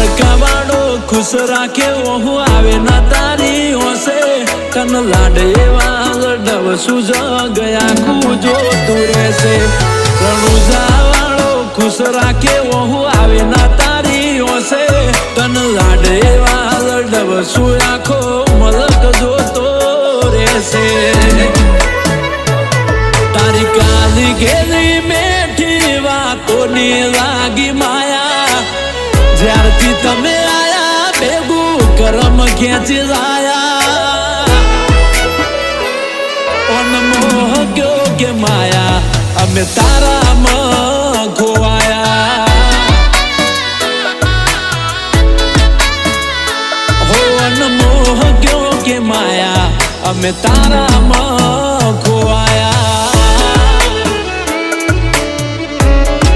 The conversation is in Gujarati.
વાળો ખુશ રાખે હું આવે ના તારી હોશે. તન લાડ એવા લડવ સુજ ગયા કુજો તું રહેશે. રણુજાવાળો ખુશ રાખે હું આવે ના તારી હોશે. તન લાડ એવા લડવ સુ મલક જોતો રહેશે. તારી કાલી ગેલી મેઠી વાતોની લાગી માયા જ્યારથી તમે આયા ભેગું કરમ ખેંચી જાયા ઓન મોહ ગયો કે માયા અમે તારામાં ખોવાયા હો અન મોહ ગયો કે માયા અમે તારામાં